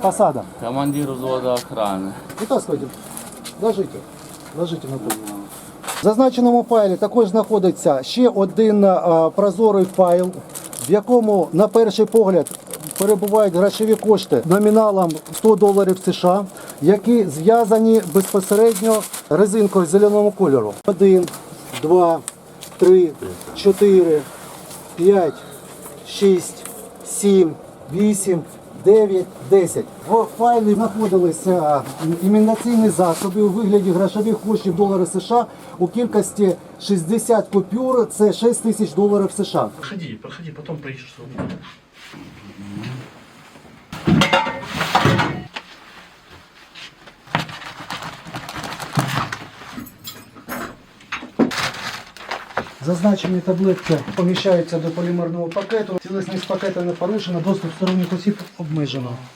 Посада. Командир взвода охраны. Витаскивайте. Ложите. Ложите на пол. В зазначеному файлі також знаходиться ще один а, прозорий файл, в якому на перший погляд перебувають грошові кошти номіналом 100 доларів США, які зв'язані безпосередньо резинкою зеленого кольору. 1, 2, 3, 4, 5, 6, 7, 8, 9, 10. В файлі знаходилися імінаційні засоби у вигляді грошових коштів долари США у кількості 60 купюр, це 6 тисяч доларів США. Проходи, проходи, потім поищешь Зазначені таблетки поміщаються до полімерного пакету. Цілісність пакета не порушена, доступ сторонніх осіб обмежено.